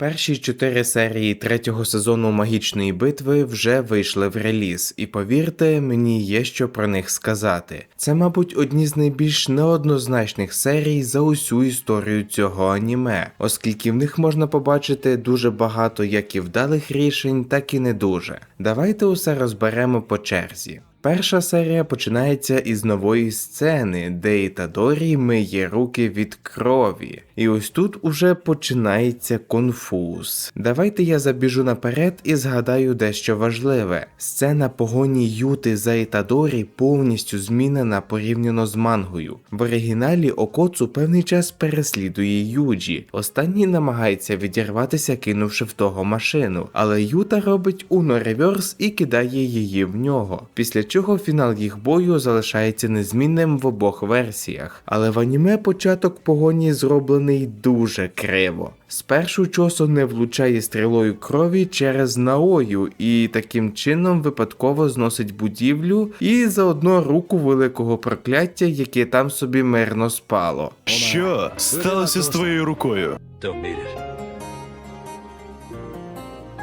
Перші чотири серії третього сезону магічної битви вже вийшли в реліз, і повірте, мені є що про них сказати. Це, мабуть, одні з найбільш неоднозначних серій за усю історію цього аніме, оскільки в них можна побачити дуже багато як і вдалих рішень, так і не дуже. Давайте усе розберемо по черзі. Перша серія починається із нової сцени, де Ітадорі миє руки від крові. І ось тут уже починається конфуз. Давайте я забіжу наперед і згадаю дещо важливе. Сцена погоні Юти за Ітадорі повністю змінена порівняно з мангою. В оригіналі Окоцу певний час переслідує Юджі. Останній намагається відірватися, кинувши в того машину, але Юта робить уно реверс і кидає її в нього. Після чого фінал їх бою залишається незмінним в обох версіях. Але в аніме початок погоні зроблений дуже криво. Спершу Чосо не влучає стрілою крові через наою і таким чином випадково зносить будівлю і заодно руку великого прокляття, яке там собі мирно спало. Що сталося з твоєю рукою? Don't need it.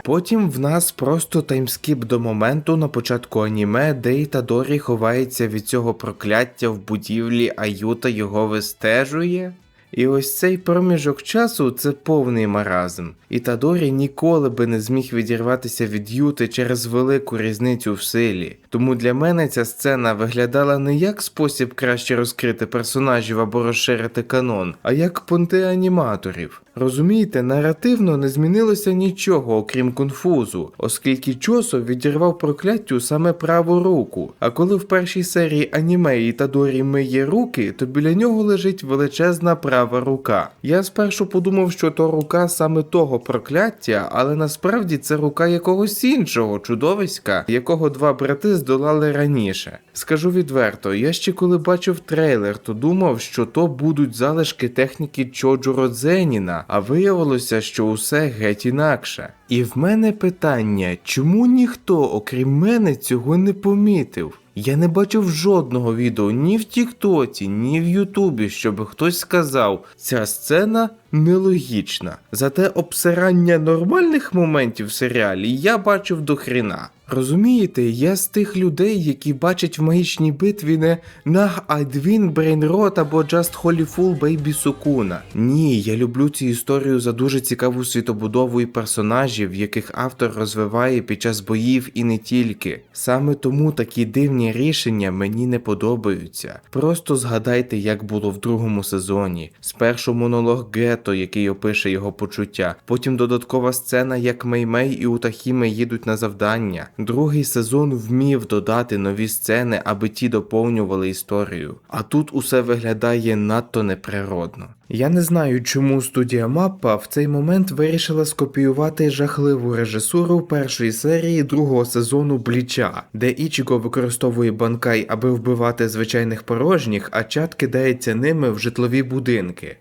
Потім в нас просто таймскіп до моменту на початку аніме, де Ітадорі ховається від цього прокляття в будівлі, а Юта його вистежує. І ось цей проміжок часу це повний маразм. Ітадорі ніколи би не зміг відірватися від Юти через велику різницю в силі. Тому для мене ця сцена виглядала не як спосіб краще розкрити персонажів або розширити канон, а як понти аніматорів. Розумієте, наративно не змінилося нічого, окрім конфузу, оскільки Чосо відірвав прокляттю саме праву руку. А коли в першій серії аніме Ітадорі миє руки, то біля нього лежить величезна права рука. Я спершу подумав, що то рука саме того прокляття, але насправді це рука якогось іншого чудовиська, якого два брати здолали раніше. Скажу відверто, я ще коли бачив трейлер, то думав, що то будуть залишки техніки Чоджуро Дзеніна, а виявилося, що усе геть інакше. І в мене питання, чому ніхто, окрім мене, цього не помітив? Я не бачив жодного відео ні в Тіктоці, ні в Ютубі, щоб хтось сказав, ця сцена нелогічна. Зате обсирання нормальних моментів в серіалі я бачив до хрена. Розумієте, я з тих людей, які бачать в магічній битві не Наг Айдвін, Брейнрот або Holy Fool Baby Сукуна. Ні, я люблю цю історію за дуже цікаву світобудову і персонажів, яких автор розвиває під час боїв і не тільки. Саме тому такі дивні рішення мені не подобаються. Просто згадайте, як було в другому сезоні. Спершу монолог Гето, який опише його почуття, потім додаткова сцена, як Меймей і Утахіме їдуть на завдання. Другий сезон вмів додати нові сцени, аби ті доповнювали історію. А тут усе виглядає надто неприродно. Я не знаю, чому студія Маппа в цей момент вирішила скопіювати жахливу режисуру першої серії другого сезону Бліча, де Ічіго використовує банкай, аби вбивати звичайних порожніх, а чат кидається ними в житлові будинки.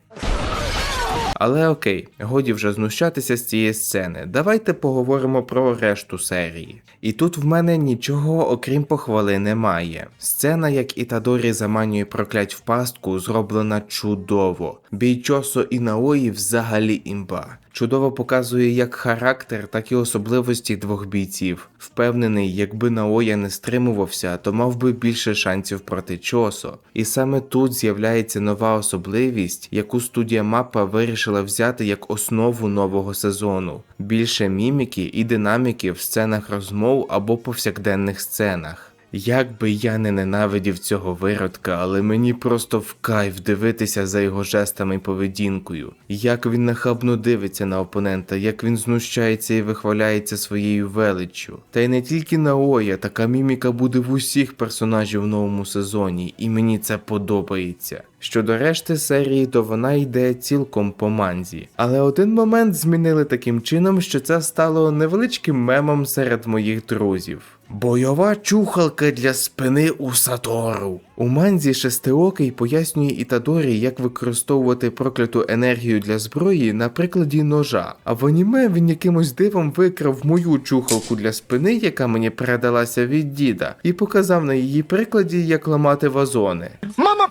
Але окей, годі вже знущатися з цієї сцени. Давайте поговоримо про решту серії. І тут в мене нічого окрім похвали немає. Сцена, як Ітадорі заманює проклять в пастку, зроблена чудово. Бійчосо і Наої взагалі імба. Чудово показує як характер, так і особливості двох бійців. Впевнений, якби Наоя не стримувався, то мав би більше шансів проти Чосо. І саме тут з'являється нова особливість, яку студія Маппа вирішила взяти як основу нового сезону: більше міміки і динаміки в сценах розмов або повсякденних сценах. Як би я не ненавидів цього виродка, але мені просто в кайф дивитися за його жестами і поведінкою. Як він нахабно дивиться на опонента, як він знущається і вихваляється своєю величчю. Та й не тільки Наоя, така міміка буде в усіх персонажів в новому сезоні, і мені це подобається. Щодо решти серії, то вона йде цілком по манзі. Але один момент змінили таким чином, що це стало невеличким мемом серед моїх друзів. Бойова чухалка для спини у Сатору. У манзі шестиокий пояснює Ітадорі, як використовувати прокляту енергію для зброї на прикладі ножа. А в аніме він якимось дивом викрав мою чухалку для спини, яка мені передалася від діда, і показав на її прикладі, як ламати вазони.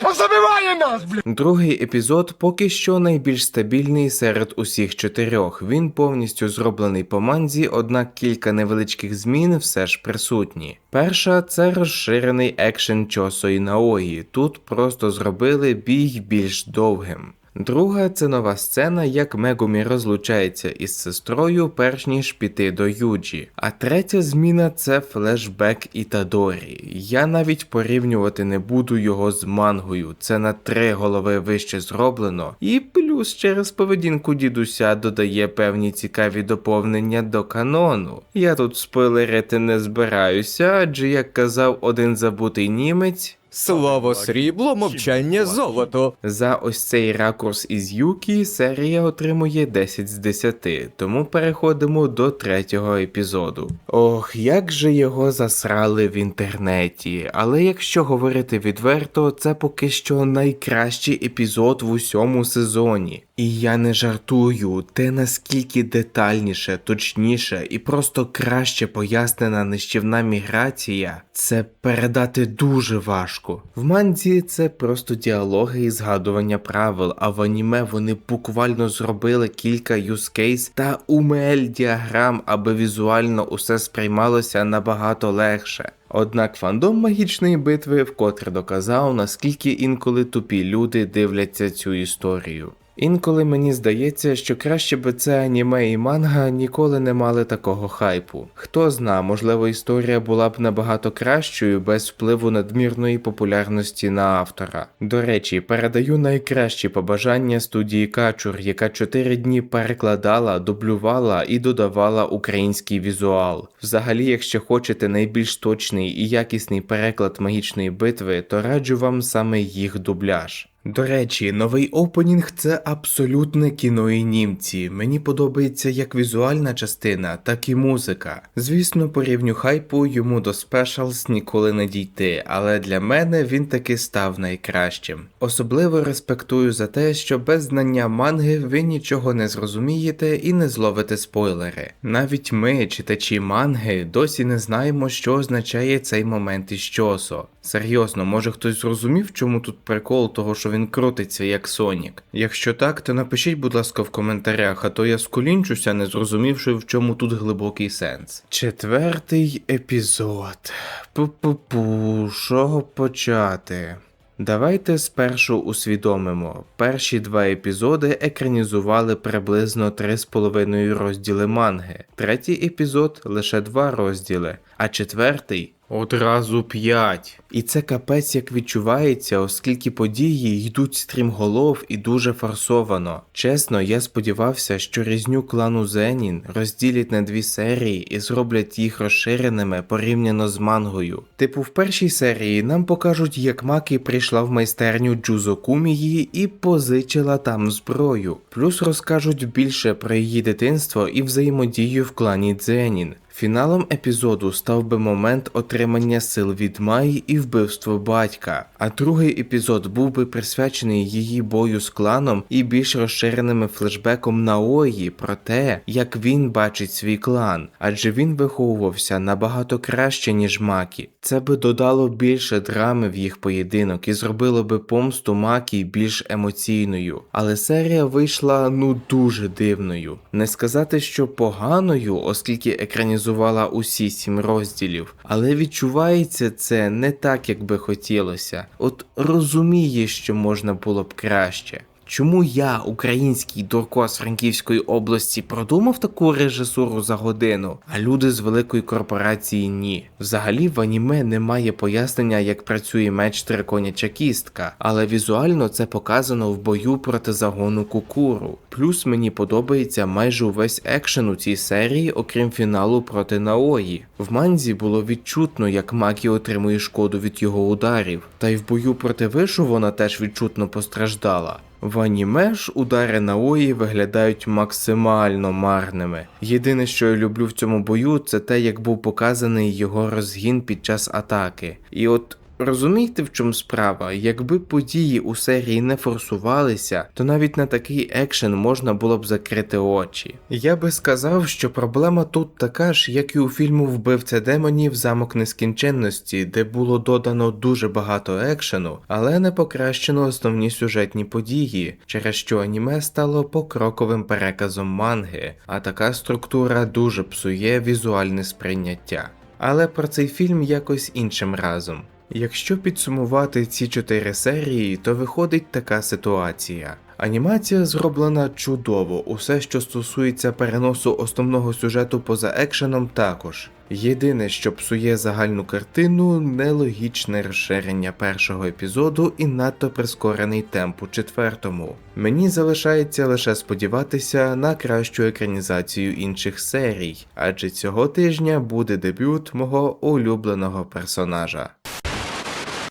Убиває нас, блядь! Другий епізод поки що найбільш стабільний серед усіх чотирьох. Він повністю зроблений по манзі, однак кілька невеличких змін все ж присутні. Перша це розширений екшен Чосо і Наої. Тут просто зробили бій більш довгим. Друга це нова сцена, як Мегумі розлучається із сестрою, перш ніж піти до Юджі. А третя зміна це флешбек Ітадорі. Я навіть порівнювати не буду його з мангою. Це на три голови вище зроблено. І плюс через поведінку дідуся додає певні цікаві доповнення до канону. Я тут спойлерити не збираюся, адже як казав один забутий німець. Слово срібло, мовчання золото. За ось цей ракурс із Юкі серія отримує 10 з 10, тому переходимо до третього епізоду. Ох, як же його засрали в інтернеті. Але якщо говорити відверто, це поки що найкращий епізод в усьому сезоні. І я не жартую, те наскільки детальніше, точніше і просто краще пояснена нищівна міграція, це передати дуже важко. В манзі це просто діалоги і згадування правил, а в аніме вони буквально зробили кілька юзкейс та умель діаграм, аби візуально усе сприймалося набагато легше. Однак фандом магічної битви вкотре доказав, наскільки інколи тупі люди дивляться цю історію. Інколи мені здається, що краще би це аніме і манга ніколи не мали такого хайпу. Хто зна, можливо, історія була б набагато кращою без впливу надмірної популярності на автора. До речі, передаю найкращі побажання студії Качур, яка 4 дні перекладала, дублювала і додавала український візуал. Взагалі, якщо хочете найбільш точний і якісний переклад магічної битви, то раджу вам саме їх дубляж. До речі, новий опенінг це абсолютне кіно і німці. Мені подобається як візуальна частина, так і музика. Звісно, по рівню хайпу йому до Specials ніколи не дійти, але для мене він таки став найкращим. Особливо респектую за те, що без знання манги ви нічого не зрозумієте і не зловите спойлери. Навіть ми, читачі манги, досі не знаємо, що означає цей момент із чосо. Серйозно, може хтось зрозумів, чому тут прикол того, що він крутиться як Сонік? Якщо так, то напишіть, будь ласка, в коментарях, а то я скулінчуся, не зрозумівши, в чому тут глибокий сенс. Четвертий епізод. Пу-пу-пу, з почати? Давайте спершу усвідомимо, перші два епізоди екранізували приблизно 3,5 розділи манги, третій епізод лише два розділи, а четвертий одразу 5. І це капець як відчувається, оскільки події йдуть стрімголов і дуже форсовано. Чесно, я сподівався, що різню клану Зенін розділять на дві серії і зроблять їх розширеними порівняно з мангою. Типу, в першій серії нам покажуть, як Макі прийшла в майстерню Джузокумії і позичила там зброю. Плюс розкажуть більше про її дитинство і взаємодію в клані Дзенін. Фіналом епізоду став би момент отримання сил від Майї і вбивство батька, а другий епізод був би присвячений її бою з кланом і більш розширеними флешбеком Наої про те, як він бачить свій клан, адже він виховувався набагато краще, ніж Макі. Це би додало більше драми в їх поєдинок і зробило би помсту Макі більш емоційною. Але серія вийшла ну дуже дивною. Не сказати, що поганою, оскільки екранізувала усі сім розділів, але відчувається це не так, як би хотілося. От розуміє, що можна було б краще. Чому я, український дурко з Франківської області, продумав таку режисуру за годину, а люди з великої корпорації ні? Взагалі в аніме немає пояснення, як працює меч триконяча кістка, але візуально це показано в бою проти загону кукуру. Плюс мені подобається майже увесь екшен у цій серії, окрім фіналу проти Наої. В манзі було відчутно, як Макі отримує шкоду від його ударів, та й в бою проти вишу вона теж відчутно постраждала. В аніме ж удари Наої виглядають максимально марними. Єдине, що я люблю в цьому бою, це те, як був показаний його розгін під час атаки. І от Розумієте, в чому справа? Якби події у серії не форсувалися, то навіть на такий екшен можна було б закрити очі. Я би сказав, що проблема тут така ж, як і у фільму Вбивця демонів Замок нескінченності, де було додано дуже багато екшену, але не покращено основні сюжетні події, через що аніме стало покроковим переказом манги, а така структура дуже псує візуальне сприйняття. Але про цей фільм якось іншим разом. Якщо підсумувати ці чотири серії, то виходить така ситуація. Анімація зроблена чудово, усе, що стосується переносу основного сюжету поза екшеном, також. Єдине, що псує загальну картину, нелогічне розширення першого епізоду і надто прискорений темп у четвертому. Мені залишається лише сподіватися на кращу екранізацію інших серій, адже цього тижня буде дебют мого улюбленого персонажа.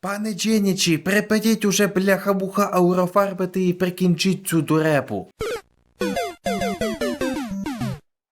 Пане Дженічі, припадіть уже бляха-муха аурофарбити і прикінчіть цю дурепу.